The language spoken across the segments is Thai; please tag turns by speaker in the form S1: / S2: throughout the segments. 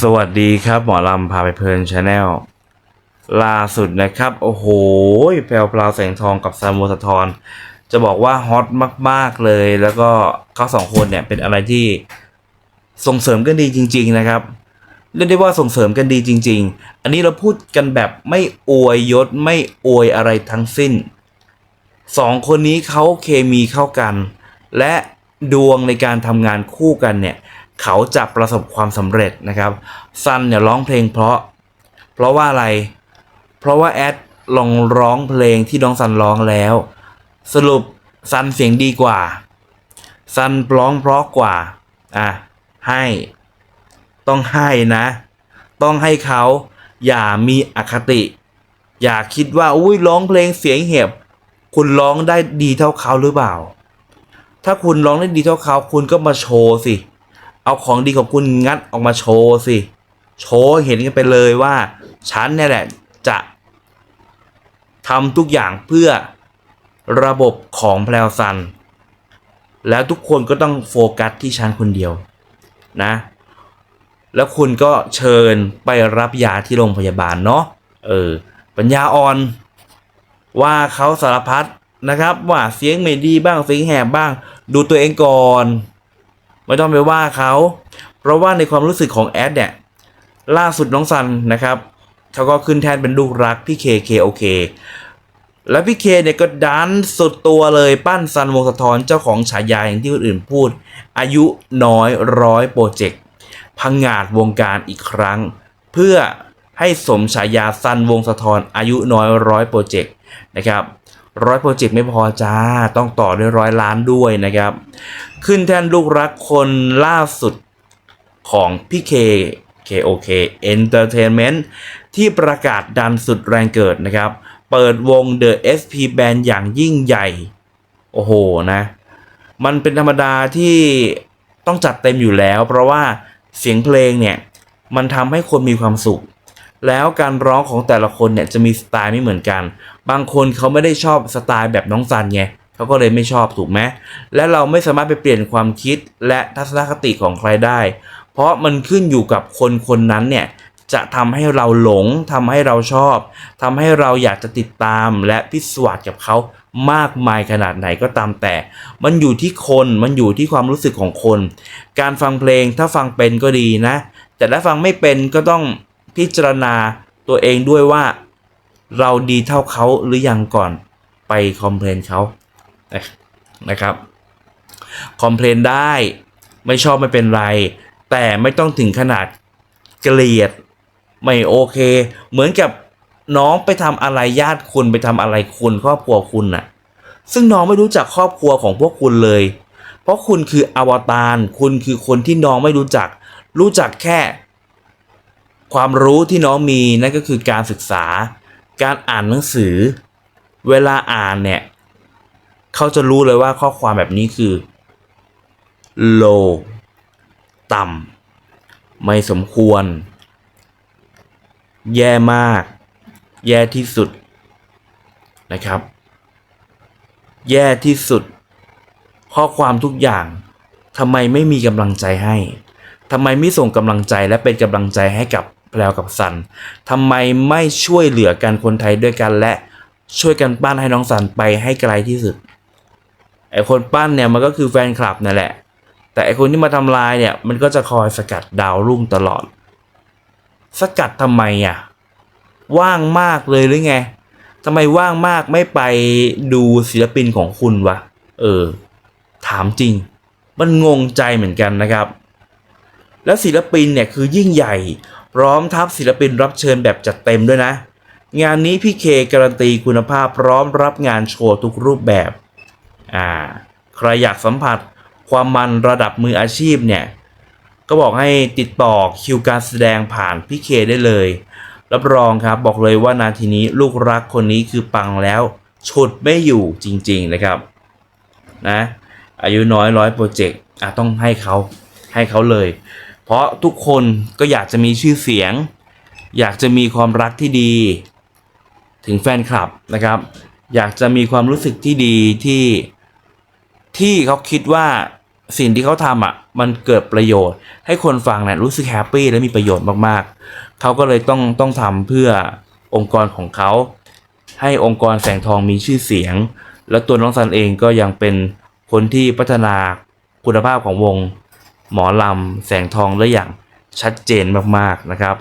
S1: สวัสดีครับ หมอลำพาไปเพลินชาแนลล่าสุดนะครับ โอ้โหแพรวพราแสงทองกับซามโมสะทอนจะบอกว่าฮอตมาก ๆ เลย แล้วก็เขาสองคนเนี่ยเป็นอะไรที่ส่งเสริมกันดีจริง ๆ นะครับเรียกได้ว่าส่งเสริมกันดีจริง ๆ อันนี้เราพูดกันแบบไม่อวยยศไม่อวยอะไรทั้งสิ้นสองคนนี้เขาเคมีเข้ากัน และดวงในการทำงานคู่กันเนี่ย เขาจะประสบความสำเร็จนะครับซันเนี่ยร้องเพลงเพราะ เพราะว่าอะไร เพราะว่าแอดลองร้องเพลงที่น้องซันร้องแล้ว สรุปซันเสียงดีกว่าซันร้องเพราะกว่าอะให้ต้องให้นะ ต้องให้เขาอย่ามีอคติ อย่าคิดว่าอุ้ยร้องเพลงเสียงเหียบคุณร้องได้ดีเท่าเขาหรือเปล่า ถ้าคุณร้องได้ดีเท่าเขา คุณก็มาโชว์สิ เอาของดีของคุณงัดออกมาโชว์สิ โชว์เห็นกันไปเลยว่า ฉันเนี่ยแหละจะทำทุกอย่างเพื่อระบบของแพลวซัน แล้วทุกคนก็ต้องโฟกัสที่ฉันคนเดียวนะ แล้วคุณก็เชิญไปรับยาที่โรงพยาบาลเนาะ เออ ปัญญาอ่อน ว่าเขาสารพัดนะครับ ว่าเสียงไม่ดีบ้างเสียงแหบบ้าง ดูตัวเองก่อน ไม่ต้องไปว่าเขา เพราะว่าในความรู้สึกของแอดเนี่ยล่าสุดน้องซันนะครับเขาก็ขึ้นแทนเป็นลูกรักพี่เคเคโอเคแล้วพี่เคเนี่ยก็ดันสุดตัวเลยปั้นซันวงศ์สะท้อนเจ้าของฉายาอย่างที่คนอื่นพูด อายุน้อยร้อยโปรเจกต์พังงาดวงการอีกครั้ง เพื่อให้สมฉายาซันวงศ์สะท้อนอายุน้อยร้อยโปรเจกต์นะครับ ร้อยโปรเจกต์ไม่พอจ้า ต้องต่อด้วยร้อยล้านด้วยนะครับ ขึ้นแท่นลูกรักคนล่าสุดของพี่เค KOK Entertainment ที่ประกาศดันสุดแรงเกิดนะครับ เปิดวง The SP Band อย่างยิ่งใหญ่ โอ้โหนะ มันเป็นธรรมดาที่ต้องจัดเต็มอยู่แล้ว เพราะว่าเสียงเพลงเนี่ย มันทำให้คนมีความสุข แล้วการร้องของแต่ละคนเนี่ยจะมีสไตล์ไม่เหมือนกัน บางคนเขาไม่ได้ชอบสไตล์แบบน้องซันไงเขาก็เลยไม่ชอบถูกไหมและเราไม่สามารถไปเปลี่ยนความคิดและทัศนคติของใครได้ เพราะมันขึ้นอยู่กับคนคนนั้นเนี่ยจะทำให้เราหลงทำให้เราชอบทำให้เราอยากจะติดตามและพิสวาสกับเขามากมายขนาดไหนก็ตามแต่ มันอยู่ที่คนมันอยู่ที่ความรู้สึกของคน การฟังเพลงถ้าฟังเป็นก็ดีนะ แต่ถ้าฟังไม่เป็นก็ต้อง พิจารณาตัวเองด้วยว่าเราดีเท่าเขาหรือยังก่อนไปคอมเพลนเขานะครับคอมเพลนได้ไม่ชอบไม่เป็นไร แต่ไม่ต้องถึงขนาดเกลียด ไม่โอเค เหมือนกับน้องไปทำอะไรญาติคุณไปทำอะไรคุณครอบครัวคุณน่ะ ซึ่งน้องไม่รู้จักครอบครัวของพวกคุณเลย เพราะคุณคืออวตารคุณคือคนที่น้องไม่รู้จัก รู้จักแค่ ความรู้ที่น้องมีนั่นก็คือการศึกษา การอ่านหนังสือ เวลาอ่านเนี่ยเขาจะรู้เลยว่าข้อความแบบนี้คือ low ต่ำไม่สมควร แย่มาก แย่ที่สุดนะครับ แย่ที่สุด ข้อความทุกอย่างทำไมไม่มีกำลังใจให้ทำไมไม่ส่งกำลังใจและเป็นกำลังใจให้กับ แพลวกับซันทำไมไม่ช่วยเหลือกันคนไทยด้วยกันและช่วยกันปั้นให้น้องซันไปให้ไกลที่สุดไอคนปั้นเนี่ยมันก็คือแฟนคลับนั่นแหละ แต่ไอคนที่มาทำลายเนี่ยมันก็จะคอยสกัดดาวรุ่งตลอด สกัดทำไมอะว่างมากเลยหรือไงทำไมว่างมากไม่ไปดูศิลปินของคุณวะเออ ถามจริง มันงงใจเหมือนกันนะครับ แล้วศิลปินเนี่ยคือยิ่งใหญ่ พร้อมทัพศิลปินรับเชิญแบบจัดเต็มด้วยนะ งานนี้พี่เคการันตีคุณภาพพร้อมรับงานโชว์ทุกรูปแบบอ่าใครอยากสัมผัสความมันระดับมืออาชีพเนี่ย ก็บอกให้ติดต่อคิวการแสดงผ่านพี่เคได้เลย รับรองครับบอกเลยว่านาทีนี้ลูกรักคนนี้คือปังแล้วฉุดไม่อยู่จริง ๆนะครับนะอายุน้อยร้อยโปรเจกต์อะต้องให้เขาให้เขาเลย เพราะทุกคนก็อยากจะมีชื่อเสียง อยากจะมีความรักที่ดี ถึงแฟนคลับนะครับ อยากจะมีความรู้สึกที่ดีที่ที่เขาคิดว่าสิ่งที่เขาทำอะมันเกิดประโยชน์ ให้คนฟังเนี่ยรู้สึกแฮปปี้และมีประโยชน์มากๆ เขาก็เลยต้องต้องทำเพื่อองค์กรของเขา ให้องค์กรแสงทองมีชื่อเสียง แล้วตัวน้องซันเองก็ยังเป็นคนที่พัฒนาคุณภาพของวง หมอลำแสงทองได้อย่างชัดเจนมากๆนะครับ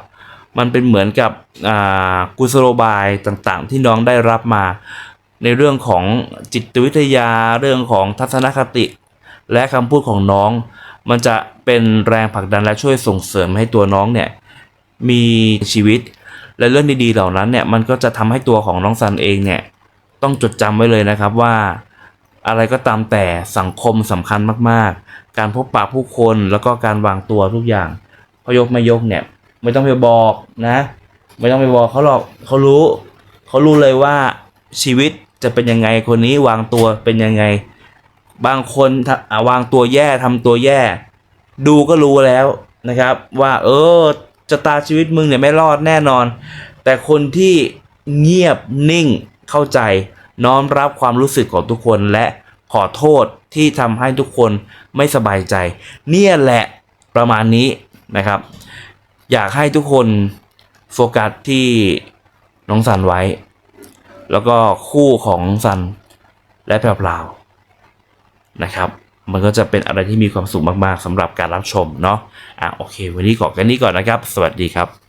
S1: มันเป็นเหมือนกับอ่ากุศโลบายต่างๆ ที่น้องได้รับมา ในเรื่องของจิตวิทยาเรื่องของทัศนคติ และคำพูดของน้อง มันจะเป็นแรงผลักดันและช่วยส่งเสริมให้ตัวน้องเนี่ยมีชีวิต และเรื่องดีๆเหล่านั้นเนี่ยมันก็จะทำให้ตัวของน้องซันเองเนี่ยต้องจดจำไว้เลยนะครับว่า อะไรก็ตามแต่สังคมสำคัญมากๆ การพบปะผู้คนแล้วก็การวางตัวทุกอย่างพยกไม่ยกเนี่ย ไม่ต้องไปบอกนะ ไม่ต้องไปบอกเขาหรอกเขารู้เขารู้เลยว่าชีวิตจะเป็นยังไงคนนี้วางตัวเป็นยังไง บางคนวางตัวแย่ทำตัวแย่ ดูก็รู้แล้วนะครับ ว่า เออชะตาชีวิตมึงเนี่ยไม่รอดแน่นอน แต่คนที่เงียบนิ่งเข้าใจ น้อมรับความรู้สึกของทุกคนและขอโทษที่ทำให้ทุกคนไม่สบายใจ เนี่ยแหละประมาณนี้นะครับ อยากให้ทุกคนโฟกัสที่น้องสันไว้ แล้วก็คู่ของสันและแพรวพราวนะครับ มันก็จะเป็นอะไรที่มีความสุขมากๆสำหรับการรับชมเนาะอะโอเค วันนี้ขอแค่นี้ก่อนนะครับ สวัสดีครับ